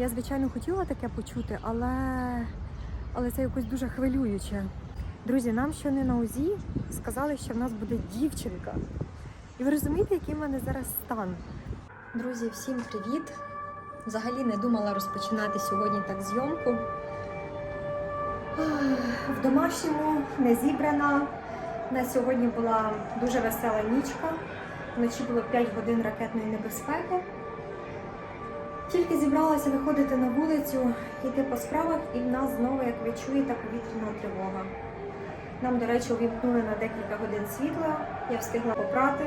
Я, звичайно, хотіла таке почути, але, але це якось дуже хвилююче. Друзі, нам що не на УЗІ сказали, що в нас буде дівчинка. І ви розумієте, який в мене зараз стан? Друзі, всім привіт! Взагалі не думала розпочинати сьогодні так зйомку. В домашньому не зібрана. На сьогодні була дуже весела нічка. Вночі було 5 годин ракетної небезпеки. Тільки зібралася виходити на вулицю, йти по справах, і в нас знову, як ви чуєте, повітряна тривога. Нам, до речі, увімкнули на декілька годин світла. Я встигла попрати.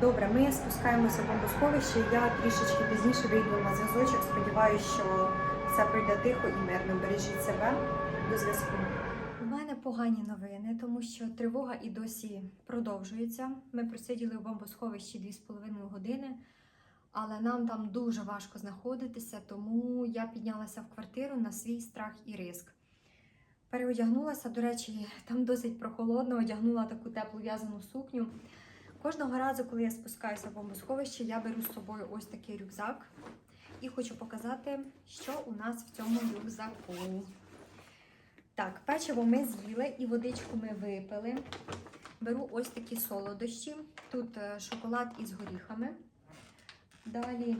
Добре, ми спускаємося в бомбосховище. Я трішечки пізніше вийду на зв'язочок. Сподіваюся, що все пройде тихо і мирно. Бережіть себе до зв'язку. У мене погані новини, тому що тривога і досі продовжується. Ми просиділи в бомбосховищі 2,5 години, але нам там дуже важко знаходитися, тому я піднялася в квартиру на свій страх і риск. Переодягнулася, до речі, там досить прохолодно, одягнула таку теплу в'язану сукню. Кожного разу, коли я спускаюся в бомбосховище, я беру з собою ось такий рюкзак і хочу показати, що у нас в цьому рюкзаку. Так, печиво ми з'їли і водичку ми випили. Беру ось такі солодощі. Тут е, шоколад із горіхами. Далі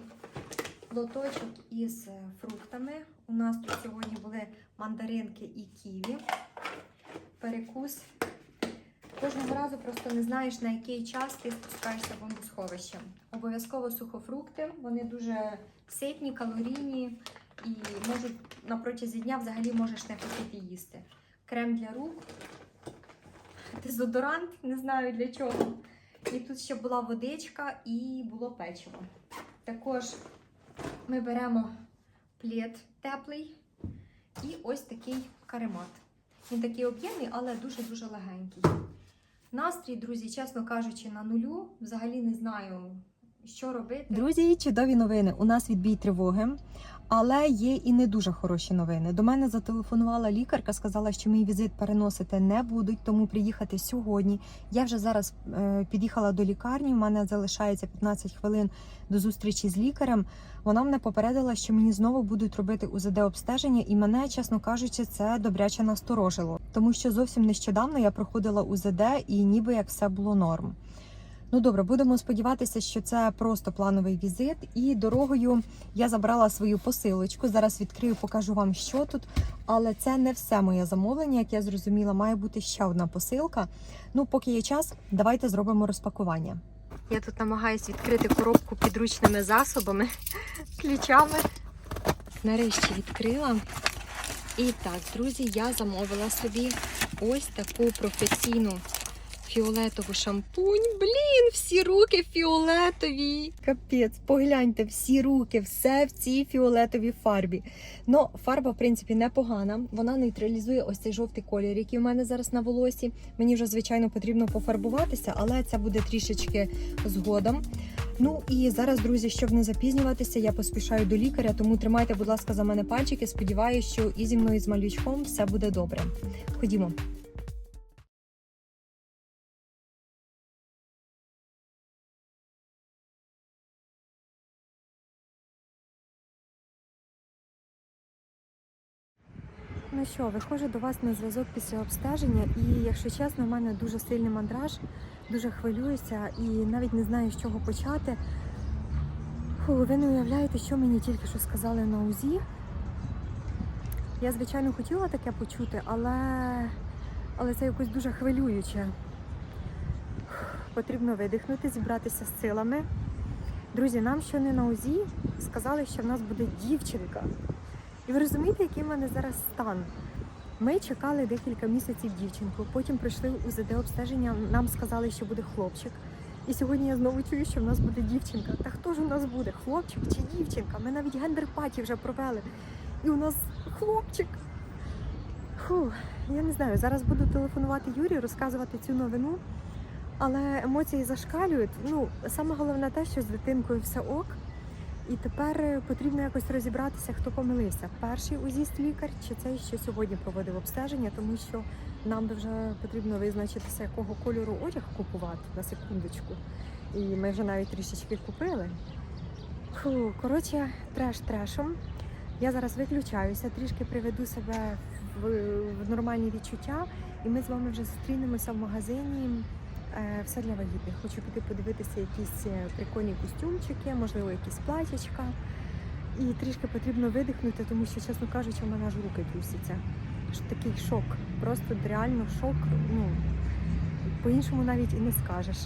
лоточок із е, фруктами. У нас тут сьогодні були мандаринки і ківі. Перекус. Кожного разу просто не знаєш, на який час ти спускаєшся в бомбосховище. Обов'язково сухофрукти, вони дуже ситні, калорійні і можуть на протязі дня взагалі можеш не хотіти їсти. Крем для рук, дезодорант, не знаю для чого. І тут ще була водичка і було печиво. Також ми беремо плід теплий і ось такий каремат. Він такий об'ємний, але дуже-дуже легенький. Настрій, друзі, чесно кажучи, на нулю. Взагалі не знаю, що робити. Друзі, чудові новини. У нас відбій тривоги, але є і не дуже хороші новини. До мене зателефонувала лікарка, сказала, що мій візит переносити не будуть, тому приїхати сьогодні. Я вже зараз е, під'їхала до лікарні. У мене залишається 15 хвилин до зустрічі з лікарем. Вона мене попередила, що мені знову будуть робити УЗД обстеження, і мене, чесно кажучи, це добряче насторожило, тому що зовсім нещодавно я проходила УЗД і ніби як все було норм. Ну добре, будемо сподіватися, що це просто плановий візит. І дорогою я забрала свою посилочку. Зараз відкрию, покажу вам, що тут. Але це не все моє замовлення, як я зрозуміла, має бути ще одна посилка. Ну, поки є час, давайте зробимо розпакування. Я тут намагаюся відкрити коробку підручними засобами, ключами. Нарешті відкрила. І так, друзі, я замовила собі ось таку професійну фіолетову шампунь. Блін, всі руки фіолетові. Капець, погляньте, всі руки, все в цій фіолетовій фарбі. Ну, фарба, в принципі, непогана. Вона нейтралізує ось цей жовтий колір, який в мене зараз на волосі. Мені вже, звичайно, потрібно пофарбуватися, але це буде трішечки згодом. Ну і зараз, друзі, щоб не запізнюватися, я поспішаю до лікаря, тому тримайте, будь ласка, за мене пальчики. Сподіваюся, що і зі мною і з малючком все буде добре. Ходімо. Ну що, виходжу до вас на зв'язок після обстеження, і якщо чесно, в мене дуже сильний мандраж, дуже хвилююся і навіть не знаю, з чого почати. Фу, ви не уявляєте, що мені тільки що сказали на УЗІ. Я, звичайно, хотіла таке почути, але, але це якось дуже хвилююче. Потрібно видихнути, зібратися з силами. Друзі, нам що не на УЗІ сказали, що в нас буде дівчинка. І ви розумієте, який в мене зараз стан? Ми чекали декілька місяців дівчинку, потім пройшли УЗД обстеження, нам сказали, що буде хлопчик. І сьогодні я знову чую, що в нас буде дівчинка. Та хто ж у нас буде? Хлопчик чи дівчинка? Ми навіть гендер-паті вже провели. І у нас хлопчик. Фу, я не знаю. Зараз буду телефонувати Юрію, розказувати цю новину. Але емоції зашкалюють. Ну, саме головне те, що з дитинкою все ок. І тепер е, потрібно якось розібратися, хто помилився. Перший узіст лікар чи цей, що сьогодні проводив обстеження, тому що нам вже потрібно визначитися, якого кольору одяг купувати на секундочку. І ми вже навіть трішечки купили. Фу, коротше, треш трешом. Я зараз виключаюся, трішки приведу себе в, в нормальні відчуття, і ми з вами вже зустрінемося в магазині. Е, Все для вагітних. Хочу піти подивитися якісь е, прикольні костюмчики, можливо, якісь платячка. І трішки потрібно видихнути, тому що, чесно кажучи, у мене аж руки трусяться. Такий шок. Просто реально шок. Ну, по-іншому навіть і не скажеш.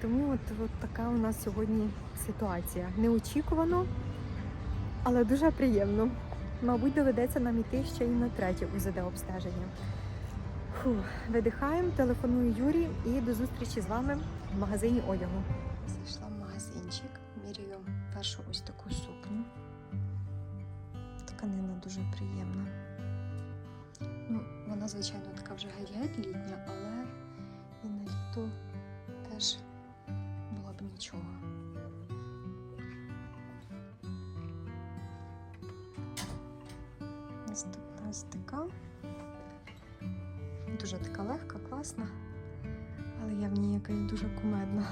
Тому от, от така у нас сьогодні ситуація. Неочікувано, але дуже приємно. Мабуть, доведеться нам іти ще й на третє УЗД обстеження. Фу, видихаємо, телефоную Юрі і до зустрічі з вами в магазині одягу. Зайшла в магазинчик, міряю першу ось таку сукню. Тканина дуже приємна. Ну, вона, звичайно, така вже геть літня, але і на літо теж було б нічого. Наступна ось. Дуже така легка, класна, але я в ній якась дуже кумедна.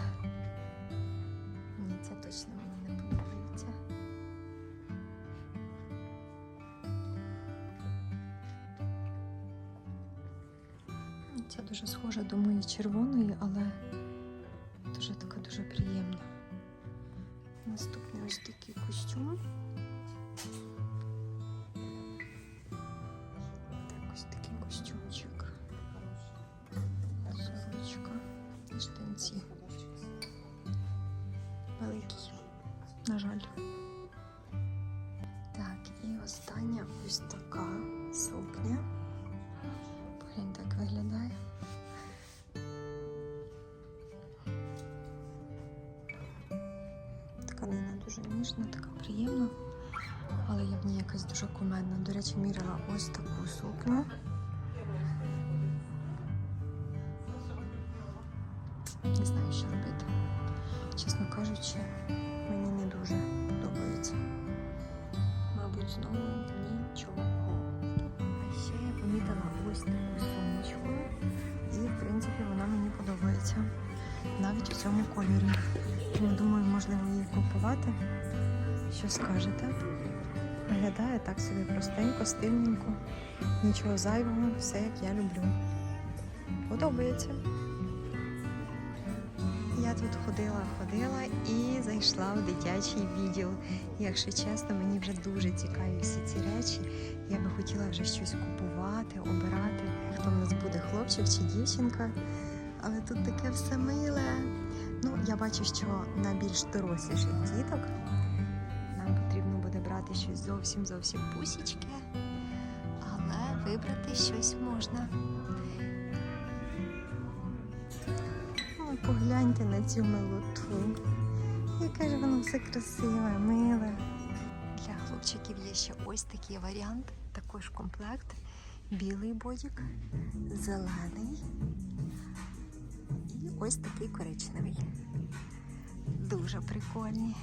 Ні, це точно мені не подобається. Ця дуже схожа до моєї червоної, але дуже така дуже приємна. Наступний ось такий костюм. Штанці. Великий, на жаль. Так, і остання ось така сукня. Поглянь, так виглядає. Тканина дуже ніжна, така приємна, але я в ній якась дуже кумедна. До речі, міряла ось таку сукню. Чесно кажучи, мені не дуже подобається. Мабуть, знову нічого. А ще я помітила ось таку сумочку. І, в принципі, вона мені подобається. Навіть у цьому кольорі. Тому думаю, можливо її купувати. Що скажете? Виглядає так собі простенько, стильненько, нічого зайвого, все як я люблю. Подобається. Я тут ходила, ходила і зайшла в дитячий відділ. Якщо чесно, мені вже дуже цікаві всі ці речі. Я би хотіла вже щось купувати, обирати, хто в нас буде хлопчик чи дівчинка. Але тут таке все миле. Ну, я бачу, що на більш доросліших діток нам потрібно буде брати щось зовсім зовсім пусічке, але вибрати щось можна. Погляньте на цю милоту. Яке ж воно все красиве, миле. Для хлопчиків є ще ось такий варіант, також комплект. Білий бодік, зелений і ось такий коричневий. Дуже прикольні.